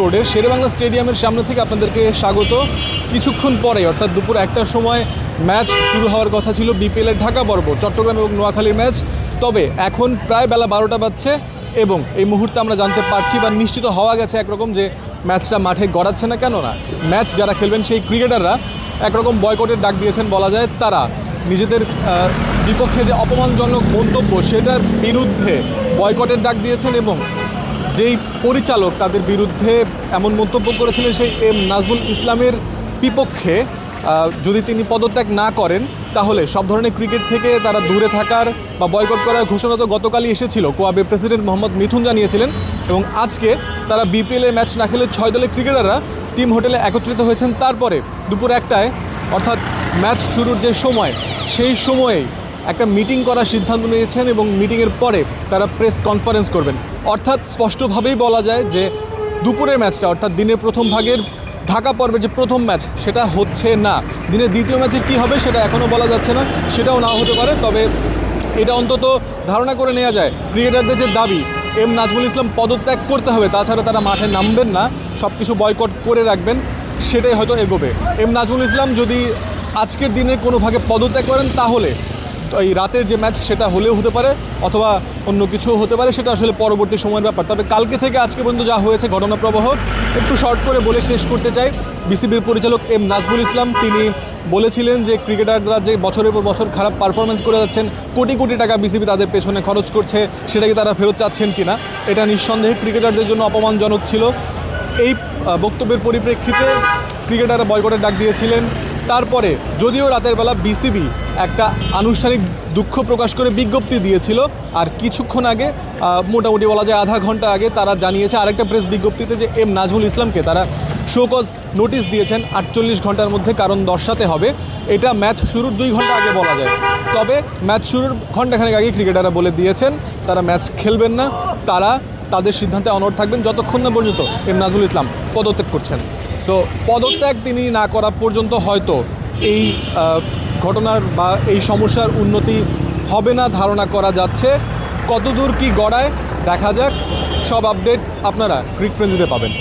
বোর্ডের শেরেবাংলা স্টেডিয়ামের সামনে থেকে আপনাদেরকে স্বাগত। কিছুক্ষণ পরে, অর্থাৎ দুপুর একটার সময়, ম্যাচ শুরু হওয়ার কথা ছিল বিপিএলের ঢাকা পর্ব, চট্টগ্রাম এবং নোয়াখালীর ম্যাচ। তবে এখন প্রায় বেলা বারোটা বাজছে এবং এই মুহূর্তে আমরা জানতে পারছি বা নিশ্চিত হওয়া গেছে একরকম যে ম্যাচটা মাঠে গড়াচ্ছে না কেন না ম্যাচ যারা খেলবেন সেই ক্রিকেটাররা একরকম বয়কটের ডাক দিয়েছেন বলা যায় তারা। নিজেদের বিপক্ষে যে অপমানজনক মন্তব্য, সেটার বিরুদ্ধে বয়কটের ডাক দিয়েছেন এবং যেই পরিচালক তাদের বিরুদ্ধে এমন মন্তব্য করেছিলেন সেই এম নাজমুল ইসলামের বিপক্ষে যদি তিনি পদত্যাগ না করেন, তাহলে সব ধরনের ক্রিকেট থেকে তারা দূরে থাকার বা বয়কট করার ঘোষণা তো গতকালই এসেছিল। কোয়াবে প্রেসিডেন্ট মোহাম্মদ মিথুন জানিয়েছিলেন এবং আজকে তারা বিপিএলের ম্যাচ না খেলে ছয় দলের ক্রিকেটাররা টিম হোটেলে একত্রিত হয়েছেন। তারপরে দুপুর একটায়, অর্থাৎ ম্যাচ শুরুর যে সময়, সেই সময়েই একটা মিটিং করার সিদ্ধান্ত নিয়েছেন এবং মিটিংয়ের পরে তারা প্রেস কনফারেন্স করবেন। অর্থাৎ স্পষ্টভাবেই বলা যায় যে দুপুরের ম্যাচটা, অর্থাৎ দিনের প্রথম ভাগের ঢাকা পর্বের যে প্রথম ম্যাচ, সেটা হচ্ছে না। দিনের দ্বিতীয় ম্যাচের কী হবে সেটা এখনও বলা যাচ্ছে না, সেটাও নাও হতে পারে। তবে এটা অন্তত ধারণা করে নেওয়া যায়। ক্রিকেটারদের যে দাবি, এম নাজমুল ইসলাম পদত্যাগ করতে হবে, তাছাড়া তারা মাঠে নামবেন না সব কিছু বয়কট করে রাখবেন, সেটাই হয়তো এগোবে। এম নাজমুল ইসলাম যদি আজকের দিনে কোনো ভাগে পদত্যাগ করেন, তাহলে এই রাতের যে ম্যাচ সেটা হলেও হতে পারে অথবা অন্য কিছু হতে পারে, সেটা আসলে পরবর্তী সময়ের ব্যাপার। তবে কালকে থেকে আজকে পর্যন্ত যা হয়েছে, ঘটনা প্রবাহ, একটু শর্ট করে বলে শেষ করতে চাই। বিসিবির পরিচালক এম নাজমুল ইসলাম, তিনি বলেছিলেন যে ক্রিকেটাররা যে বছরের পর বছর খারাপ পারফরমেন্স করে যাচ্ছেন, কোটি কোটি টাকা বিসিবি তাদের পেছনে খরচ করছে, সেটাকে তারা ফেরত চাচ্ছেন কি না এটা নিঃসন্দেহে ক্রিকেটারদের জন্য অপমানজনক ছিল। এই বক্তব্যের পরিপ্রেক্ষিতে ক্রিকেটাররা বয়কটের ডাক দিয়েছিলেন। তারপরে যদিও রাতের বেলা বিসিবি একটা আনুষ্ঠানিক দুঃখ প্রকাশ করে বিজ্ঞপ্তি দিয়েছিল, আর কিছুক্ষণ আগে মোটামুটি বলা যায় আধা ঘণ্টা আগে তারা জানিয়েছে আরেকটা প্রেস বিজ্ঞপ্তিতে যে এম নাজমুল ইসলামকে তারা শোকজ নোটিশ দিয়েছেন আটচল্লিশ ঘণ্টার মধ্যে কারণ দর্শাতে হবে। এটা ম্যাচ শুরুর দুই ঘণ্টা আগে বলা যায়। তবে ম্যাচ শুরুর ঘন্টাখানেক আগে ক্রিকেটাররা বলে দিয়েছেন, তারা ম্যাচ খেলবেন না, তারা তাদের সিদ্ধান্তে অনড় থাকবেন। যতক্ষণ না পর্যন্ত এম নাজমুল ইসলাম পদত্যাগ করছেন। সো পদত্যাগ তিনি না করা পর্যন্ত হয়তো এই ঘটনার বা এই সমস্যার উন্নতি হবে না ধারণা করা যাচ্ছে। কতদূর কি গড়ায় দেখা যাক। সব আপডেট আপনারা ক্রিক ফ্রেঞ্জিতে পাবেন।